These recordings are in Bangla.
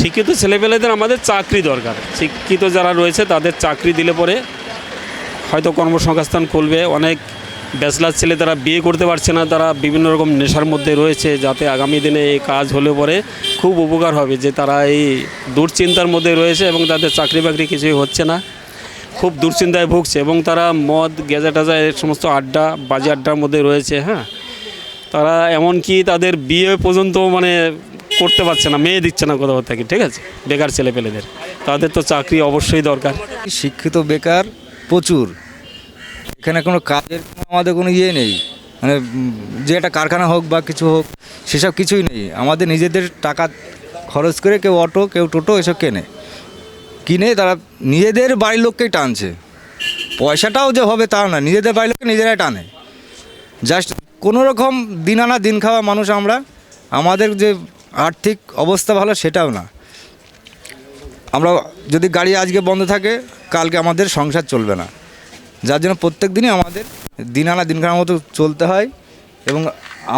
শিক্ষিত ছেলেপেলেদের আমাদের চাকরি দরকার। শিক্ষিত যারা রয়েছে তাদের চাকরি দিলে পরে হয়তো কর্মসংস্থান খুলবে। অনেক ব্যাচলার ছেলে তারা বিয়ে করতে পারছে না, তারা বিভিন্ন রকম নেশার মধ্যে রয়েছে যাতে আগামী দিনে এই কাজ হলে পরে খুব উপকার হবে যে তারা এই দুশ্চিন্তার মধ্যে রয়েছে এবং তাদের চাকরি বাকরি কিছুই হচ্ছে না। খুব দুশ্চিন্তায় ভুগছে এবং তারা মদ গেজা টাজা এই সমস্ত আড্ডা, বাজে আড্ডার মধ্যে রয়েছে হ্যাঁ। তারা এমনকি তাদের বিয়ে পর্যন্ত মানে করতে পারছে না, মেয়ে দিচ্ছে না কোথাও থেকে, ঠিক আছে? বেকার ছেলেপেলেদের। তাদের তো চাকরি অবশ্যই দরকার। শিক্ষিত বেকার প্রচুর। এখানে কোনো কাজের আমাদের কোনো ইয়ে নেই। মানে যে একটা কারখানা হোক বা কিছু হোক, সেসব কিছুই নেই। আমাদের নিজেদের টাকা খরচ করে কেউ অটো, কেউ টোটো এসব কেনে। কিনে তারা নিজেদের বাড়ির লোককেই টানছে। পয়সাটাও যে হবে তা না, নিজেদের বাড়ির লোককে নিজেরাই টানে। জাস্ট কোনো রকম দিন আনা দিন খাওয়া মানুষ আমরা, আমাদের যে আর্থিক অবস্থা ভালো সেটাও না। আমরা যদি গাড়ি আজকে বন্ধ থাকে, কালকে আমাদের সংসার চলবে না। যার জন্য প্রত্যেক দিনই আমাদের দিন আনা দিন খাওয়ার মতো চলতে হয় এবং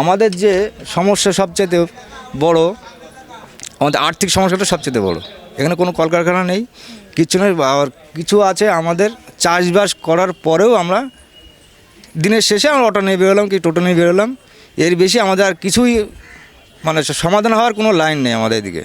আমাদের যে সমস্যা সবচেয়ে বড়, আমাদের আর্থিক সমস্যাটা সবচেয়ে বড়। এখানে কোনো কলকারখানা নেই, কিছু নেই, আর কিছু আছে আমাদের চাষবাস করার পরেও আমরা দিনের শেষে আমরা অটো নিয়ে বেরোলাম কি টোটো নিয়ে বেরোলাম। এর বেশি আমাদের আর কিছুই মানে সমাধান হওয়ার কোনো লাইন নেই আমাদের এদিকে।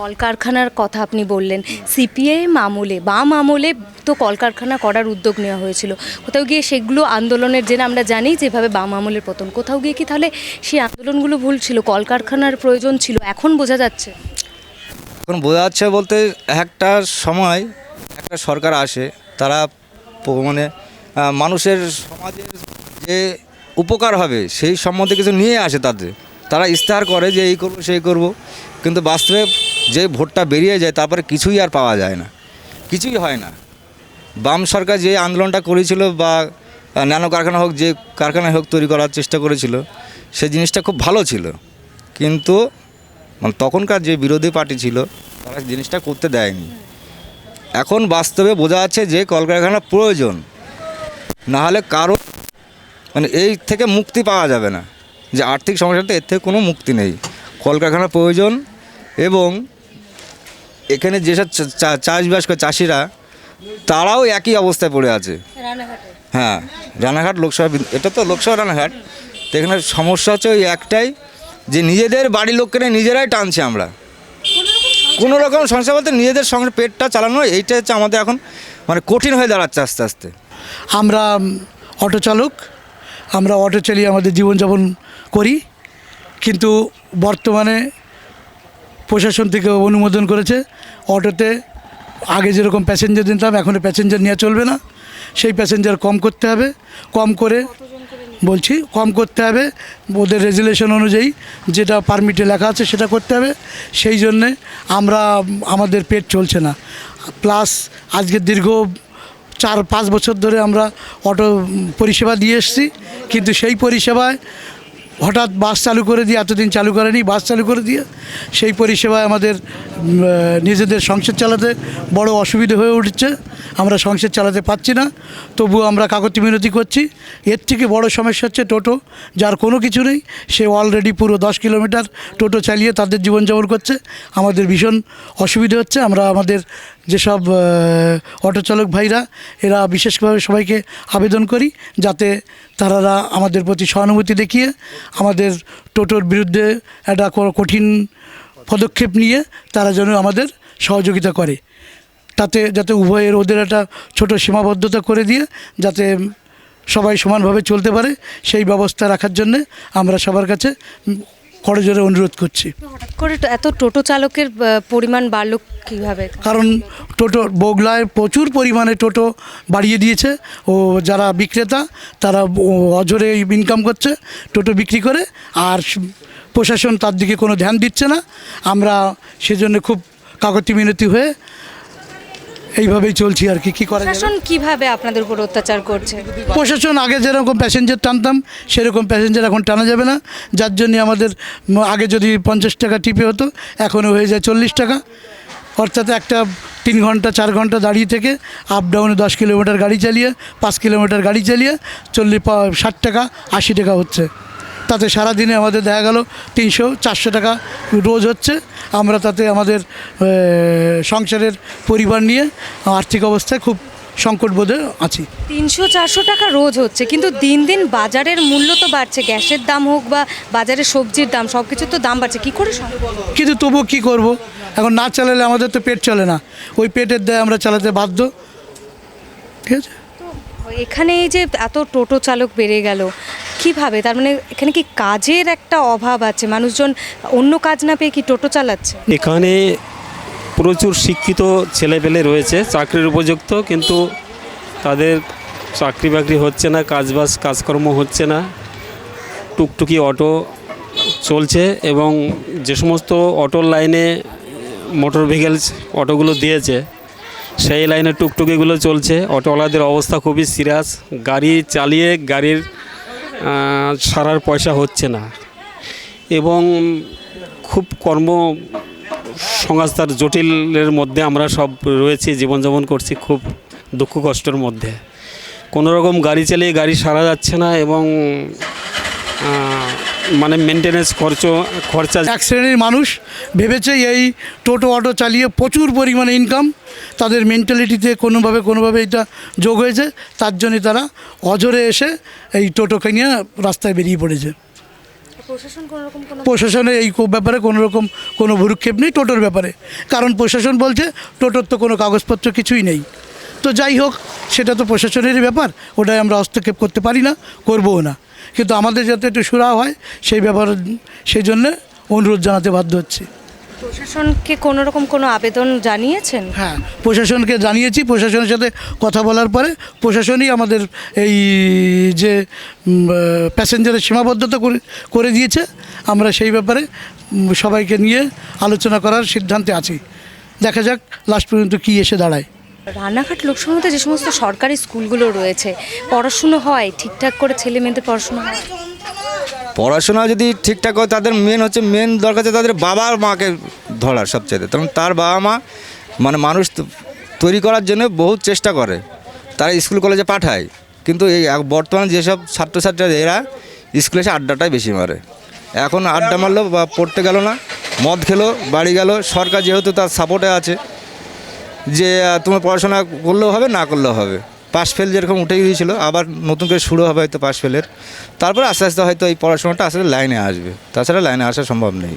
কলকারখানার কথা আপনি বললেন সিপিআইএম আমলে বাম আমলে তো কলকারখানা করার উদ্যোগ নেওয়া হয়েছিল। কোথাও গিয়ে সেগুলো আন্দোলনের জেনে আমরা জানি যেভাবে বাম আমলের পতন। কোথাও গিয়ে কি তাহলে সেই আন্দোলনগুলো ভুল ছিল? কলকারখানার প্রয়োজন ছিল। এখন বোঝা যাচ্ছে। এখন বোঝা যাচ্ছে বলতে একটা সময় একটা সরকার আসে তারা মানে মানুষের সমাজের যে উপকার হবে সেই সম্বন্ধে কিছু নিয়ে আসে তাতে তারা ইস্তেহার করে যে এই করব, সেই করব। কিন্তু বাস্তবে যে ভোটটা বেরিয়ে যায়, তারপরে কিছুই আর পাওয়া যায় না। কিছুই হয় না। বাম সরকার যে আন্দোলনটা করেছিল বা ন্যানো কারখানা হোক, যে কারখানা হোক তৈরি করার চেষ্টা করেছিল, সে জিনিসটা খুব ভালো ছিল। কিন্তু মানে তখনকার যে বিরোধী পার্টি ছিল, তারা জিনিসটা করতে দেয়নি। এখন বাস্তবে বোঝা যাচ্ছে যে কলকারখানা প্রয়োজন। নাহলে কারও মানে এই থেকে মুক্তি পাওয়া যাবে না। যে আর্থিক সমস্যাতে এর থেকে কোনো মুক্তি নেই। কলকারখানা প্রয়োজন এবং এখানে যেসব চা- চা- চাষবাস করে চাষিরা তারাও একই অবস্থায় পড়ে আছে। হ্যাঁ রানাঘাট লোকসভা এটা তো লোকসভা রানাঘাট। তো এখানে সমস্যা হচ্ছে ওই একটাই যে নিজেদের বাড়ির লোককে নিয়ে নিজেরাই টানছি আমরা। কোনো রকম সমস্যা বলতে নিজেদের সঙ্গে পেটটা চালানো এইটা হচ্ছে আমাদের এখন মানে কঠিন হয়ে দাঁড়াচ্ছে আস্তে আস্তে। আমরা অটো চালক আমরা অটো চালিয়ে আমাদের জীবনযাপন করি। কিন্তু বর্তমানে প্রশাসন থেকে অনুমোদন করেছে, অটোতে আগে যেরকম প্যাসেঞ্জার নিতাম, এখন প্যাসেঞ্জার নেওয়া চলবে না। সেই প্যাসেঞ্জার কম করতে হবে, কম করে বলছি, কম করতে হবে, ওদের রেজুলেশন অনুযায়ী যেটা পারমিটে লেখা আছে সেটা করতে হবে। সেই জন্যে আমরা, আমাদের পেট চলছে না। প্লাস আজকে দীর্ঘ চার, পাঁচ বছর ধরে আমরা অটো পরিষেবা দিয়ে এসেছি। কিন্তু সেই পরিষেবায় হঠাৎ বাস চালু করে দিয়ে, এতদিন চালু করেনি, বাস চালু করে দিয়ে সেই পরিষেবায় আমাদের নিজেদের সংসার চালাতে বড় অসুবিধে হয়ে উঠছে। আমরা সংসার চালাতে পারছি না। তবু আমরা কাকতি মিনতি করছি। এর থেকে বড় সমস্যা হচ্ছে টোটো, যার কোনো কিছু নেই। সে অলরেডি পুরো দশ কিলোমিটার টোটো চালিয়ে তাদের জীবনযাপন করছে। আমাদের ভীষণ অসুবিধে হচ্ছে। আমরা আমাদের যেসব অটো চালক ভাইরা, এরা বিশেষভাবে সবাইকে আবেদন করি যাতে তারা আমাদের প্রতি সহানুভূতি দেখিয়ে আমাদের টোটোর বিরুদ্ধে একটা কঠিন পদক্ষেপ নিয়ে তারা যেন আমাদের সহযোগিতা করে। তাতে যাতে উভয়ের ওদের একটা ছোট সীমাবদ্ধতা করে দিয়ে যাতে সবাই সমানভাবে চলতে পারে, সেই ব্যবস্থা রাখার জন্যে আমরা সবার কাছে করজোরে অনুরোধ করছি। হঠাৎ করে এত টোটো চালকের পরিমাণ বাড়লো কীভাবে? কারণ টোটো বগলায় প্রচুর পরিমাণে টোটো বাড়িয়ে দিয়েছে। ও যারা বিক্রেতা তারা অঝরে ইনকাম করছে টোটো বিক্রি করে। আর প্রশাসন তার দিকে কোনো ধ্যান দিচ্ছে না। আমরা সেজন্য খুব কাকতি মিনতি হয়ে এইভাবেই চলছি আর কি কী করা যাবে? প্রশাসন কীভাবে আপনাদের উপর অত্যাচার করছে? প্রশাসন আগে যেরকম প্যাসেঞ্জার টানতাম সেরকম প্যাসেঞ্জার এখন টানা যাবে না। যার জন্য আমাদের আগে যদি পঞ্চাশ টাকা টিপে হতো এখনও হয়ে যায় চল্লিশ টাকা। অর্থাৎ একটা তিন ঘণ্টা চার ঘণ্টা দাঁড়িয়ে থেকে আপ ডাউনে দশ কিলোমিটার গাড়ি চালিয়ে পাঁচ কিলোমিটার গাড়ি চালিয়ে চল্লিশ ষাট টাকা আশি টাকা হচ্ছে। তাতে সারাদিনে আমাদের দেখা গেল তিনশো চারশো টাকা রোজ হচ্ছে। আমরা তাতে আমাদের সংসারের পরিবার নিয়ে আর্থিক অবস্থায় খুব সংকট বোধে আছি। তিনশো চারশো টাকা রোজ হচ্ছে কিন্তু দিন দিন বাজারের মূল্য তো বাড়ছে। গ্যাসের দাম হোক বা বাজারে সবজির দাম সব কিছুর তো দাম বাড়ছে। কী করে কিন্তু তবুও কী করব? এখন না চালালে আমাদের তো পেট চলে না। ওই পেটের দায় আমরা চালাতে বাধ্য। ঠিক আছে? এখানে এই যে এত টোটো চালক বেড়ে গেল কীভাবে? তার মানে এখানে কি কাজের একটা অভাব আছে? মানুষজন অন্য কাজ না পেয়ে কি টোটো চালাচ্ছে? এখানে প্রচুর শিক্ষিত ছেলেপেলে রয়েছে, চাকরির উপযুক্ত, কিন্তু তাদের চাকরি বাকরি হচ্ছে না, কাজবাজ, কাজকর্ম হচ্ছে না। টুকটুকি অটো চলছে এবং যে সমস্ত অটোর লাইনে মোটর ভেহিকেলস অটোগুলো দিয়েছে, সেই লাইনে টুকটুকিগুলো চলছে। অটোওয়ালাদের অবস্থা খুবই সিরিয়াস। গাড়ি চালিয়ে গাড়ির সারার পয়সা হচ্ছে না। এবং খুব কর্ম সংস্থার জটিলের মধ্যে আমরা সব রয়েছি, জীবনযাপন করছি খুব দুঃখ কষ্টের মধ্যে। কোনোরকম গাড়ি চালিয়ে গাড়ি সারা যাচ্ছে না এবং মানে মেনটেনেন্স খরচ খরচা এক শ্রেণির মানুষ ভেবেছে এই টোটো অটো চালিয়ে প্রচুর পরিমাণে ইনকাম তাদের মেন্টালিটিতে কোনোভাবে কোনোভাবে এটা যোগ হয়েছে তার জন্যে তারা অজরে এসে এই টোটোকে নিয়ে রাস্তায় বেরিয়ে পড়েছে। প্রশাসন কোনো প্রশাসনের এই ব্যাপারে কোনো রকম কোনো ভুরুক্ষেপ নেই টোটোর ব্যাপারে। কারণ প্রশাসন বলছে টোটোর তো কোনো কাগজপত্র কিছুই নেই। তো যাই হোক সেটা তো প্রশাসনেরই ব্যাপার ওটাই আমরা হস্তক্ষেপ করতে পারি না করবও না। কিন্তু আমাদের যাতে একটু সুরা হয় সেই ব্যাপার সেই জন্যে অনুরোধ জানাতে বাধ্য হচ্ছি। প্রশাসনকে কোনো রকম কোনো আবেদন জানিয়েছেন? হ্যাঁ প্রশাসনকে জানিয়েছি প্রশাসনের সাথে কথা বলার পরে প্রশাসনই আমাদের এই যে প্যাসেঞ্জারের সীমাবদ্ধতা করে করে দিয়েছে। আমরা সেই ব্যাপারে সবাইকে নিয়ে আলোচনা করার সিদ্ধান্তে আছি। দেখা যাক লাস্ট পর্যন্ত কী এসে দাঁড়ায়। রানাঘাট লোকসভাতে যে সমস্ত সরকারি স্কুলগুলো রয়েছে, পড়াশুনো হয়, ঠিকঠাক করে ছেলে মেয়েদের পড়াশোনা হয়? পড়াশোনা যদি ঠিকঠাক হয়, তাদের মেন হচ্ছে মেন দরকার হচ্ছে তাদের বাবা আর মাকে ধরার সবচেয়ে কারণ তার বাবা মা মানে মানুষ তৈরি করার জন্য বহুত চেষ্টা করে। তারা স্কুল কলেজে পাঠায়। কিন্তু এই বর্তমানে যেসব ছাত্রছাত্রীরা, এরা স্কুলে এসে আড্ডাটাই বেশি মারে। এখন আড্ডা মারলো বা পড়তে গেল না, মদ খেলো, বাড়ি গেল, সরকার যেহেতু তার সাপোর্টে আছে যে তোমার পড়াশোনা করলেও হবে না করলেও হবে। পাশ ফেল যেরকম উঠে গিয়েছিল আবার নতুন করে শুরু হবে হয়তো পাশ ফেলের তারপরে আস্তে আস্তে হয়তো এই পড়াশোনাটা আসলে লাইনে আসবে। তাছাড়া লাইনে আসা সম্ভব নেই।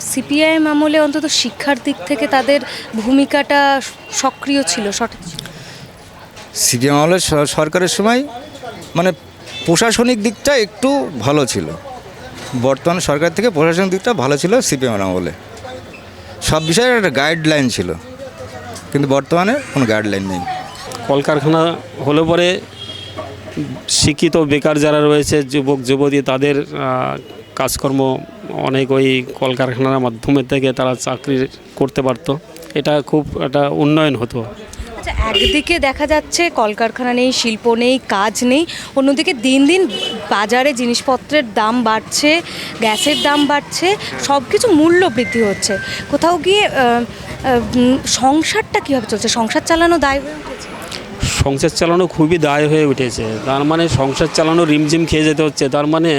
সিপিআইএম আমলে অন্তত শিক্ষার দিক থেকে তাদের ভূমিকাটা সক্রিয় ছিল সঠিক? সিপিএম আমলের স- সরকারের সময় মানে প্রশাসনিক দিকটা একটু ভালো ছিল। বর্তমান সরকার থেকে প্রশাসনিক দিকটা ভালো ছিল সিপিএম আমলে সব বিষয়ে একটা গাইডলাইন ছিল। কিন্তু বর্তমানে কোনো গাইডলাইন নেই। কলকারখানা হলে পরে শিক্ষিত বেকার যারা রয়েছে, যুবক, যুবতী, তাদের কাজকর্ম অনেক ওই কলকারখানার মাধ্যমে থেকে তারা চাকরি করতে পারতো। এটা খুব একটা উন্নয়ন হতো। আচ্ছা একদিকে দেখা যাচ্ছে কলকারখানা নেই, শিল্প নেই, কাজ নেই, অন্যদিকে দিন দিন বাজারে জিনিসপত্রের দাম বাড়ছে, গ্যাসের দাম বাড়ছে সব কিছু মূল্য বৃদ্ধি হচ্ছে। কোথাও গিয়ে সংসারটা কীভাবে চলছে? সংসার চালানো দায় হয়ে উঠেছে? সংসার চালানো খুবই দায় হয়ে উঠেছে। তার মানে সংসার চালানো রিমঝিম খেয়ে যেতে হচ্ছে। তার মানে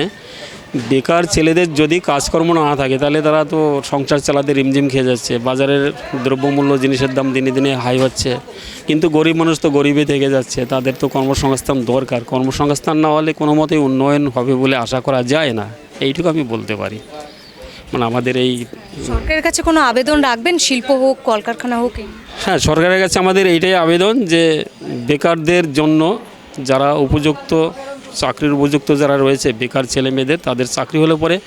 বেকার ছেলেদের যদি কাজকর্ম না থাকে তাহলে তারা তো সংসার চালাতে রিমঝিম খেয়ে যাচ্ছে। বাজারের দ্রব্যমূল্য জিনিসের দাম দিনে দিনে হাই হচ্ছে। কিন্তু গরিব মানুষ তো গরিবই থেকে যাচ্ছে। তাদের তো কর্মসংস্থান দরকার। কর্মসংস্থান না হলে কোনো মতেই উন্নয়ন হবে বলে আশা করা যায় না। এইটুকু আমি বলতে পারি। মানে আমাদের এই সরকারের কাছে কোনো আবেদন রাখবেন? শিল্প হোক কলকারখানা হোক? হ্যাঁ সরকারের কাছে আমাদের এইটাই আবেদন যে বেকারদের জন্য যারা উপযুক্ত চাকরির উপযুক্ত যারা রয়েছে, বেকার ছেলে মেয়েদের, তাদের চাকরি হলে পরে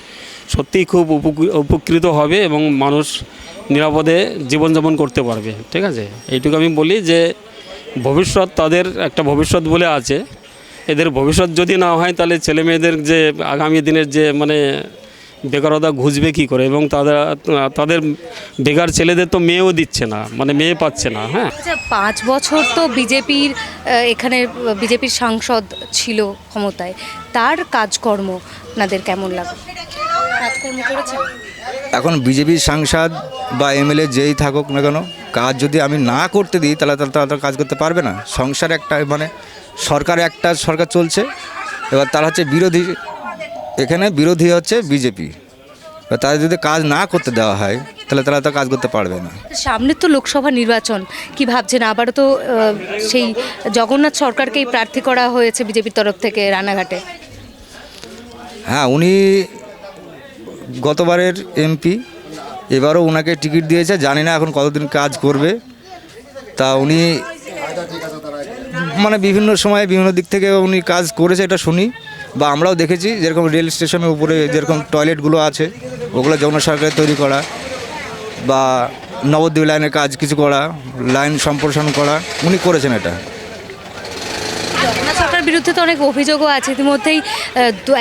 সত্যিই খুব উপকৃত হবে এবং মানুষ নিরাপদে জীবনযাপন করতে পারবে, ঠিক আছে? এইটুকু আমি বলি যে, ভবিষ্যৎ তাদের একটা ভবিষ্যৎ বলে আছে। এদের ভবিষ্যৎ যদি না হয়, তাহলে ছেলে মেয়েদের যে আগামী দিনের যে মানে বেকারতা ঘুষবে কী করে? এবং তারা তাদের বেকার ছেলেদের তো মেয়েও দিচ্ছে না মানে মেয়ে পাচ্ছে না হ্যাঁ? আচ্ছা পাঁচ বছর তো বিজেপির এখানে বিজেপির সাংসদ ছিল ক্ষমতায়। তার কাজকর্ম আপনাদের কেমন লাগে কাজকর্ম করেছেন? এখন বিজেপির সাংসদ বা এমএলএ যেই থাকুক না কেন কাজ যদি আমি না করতে দিই তাহলে তারা তারা তো কাজ করতে পারবে না। সংসার একটা মানে সরকার একটা সরকার চলছে। এবার তারা হচ্ছে বিরোধী এখানে বিরোধী হচ্ছে বিজেপি তাদের যদি কাজ না করতে দেওয়া হয় তাহলে তারা তো কাজ করতে পারবে না। সামনে তো লোকসভা নির্বাচন কি ভাবছেন? আবারও তো সেই জগন্নাথ সরকারকেই প্রার্থী করা হয়েছে বিজেপির তরফ থেকে রানাঘাটে। হ্যাঁ উনি গতবারের এমপি এবারও ওনাকে টিকিট দিয়েছে জানি না এখন কতদিন কাজ করবে। তা উনি মানে বিভিন্ন সময়ে বিভিন্ন দিক থেকে উনি কাজ করেছে এটা শুনি। বা আমরাও দেখেছি যেরকম রেল স্টেশনের উপরে যেরকম টয়লেটগুলো আছে ওগুলো জগন্নাথ সরকারের তৈরি করা বা নবদ্বীপ লাইনের কাজ কিছু করা লাইন সম্প্রসারণ করা উনি করেছেন এটা। বিরুদ্ধে তো অনেক অভিযোগও আছে। ইতিমধ্যেই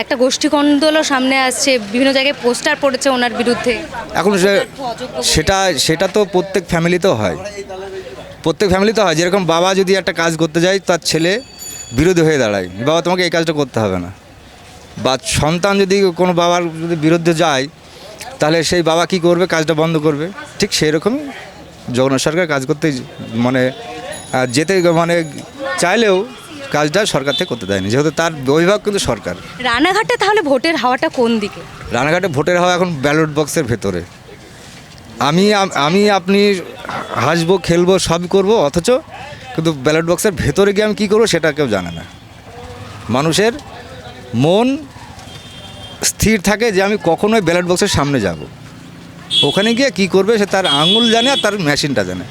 একটা গোষ্ঠী কন্দলও সামনে আসছে বিভিন্ন জায়গায় পোস্টার পড়েছে ওনার বিরুদ্ধে। এখন সেটা সেটা তো প্রত্যেক ফ্যামিলিতেও হয়। প্রত্যেক ফ্যামিলিতে হয়। যেরকম বাবা যদি একটা কাজ করতে যায় তার ছেলে বিরোধী হয়ে দাঁড়ায়। বাবা তোমাকে এই কাজটা করতে হবে না। বা সন্তান যদি কোনো বাবার যদি বিরুদ্ধে যায় তাহলে সেই বাবা কি করবে? কাজটা বন্ধ করবে। ঠিক সেই রকমই জগন্নাথ সরকার কাজ করতে মানে যেতে মানে চাইলেও কাজটা সরকার থেকে করতে দেয়নি। যেহেতু তার অভিভাবক কিন্তু সরকার। রানাঘাটে তাহলে ভোটের হাওয়াটা কোন দিকে? রানাঘাটে ভোটের হাওয়া এখন ব্যালট বক্সের ভেতরে। আমি আমি আপনি হাসবো খেলব সব করব অথচ কিন্তু ব্যালট বক্সের ভেতরে গিয়ে আমি কী করব সেটা কেউ জানে না। মানুষের মন স্থির থাকে যে আমি কখনোই ব্যালট বক্সের সামনে যাব। ওখানে গিয়ে কি করবে সে তার আঙুল জানে আর তার মেশিনটা জানে।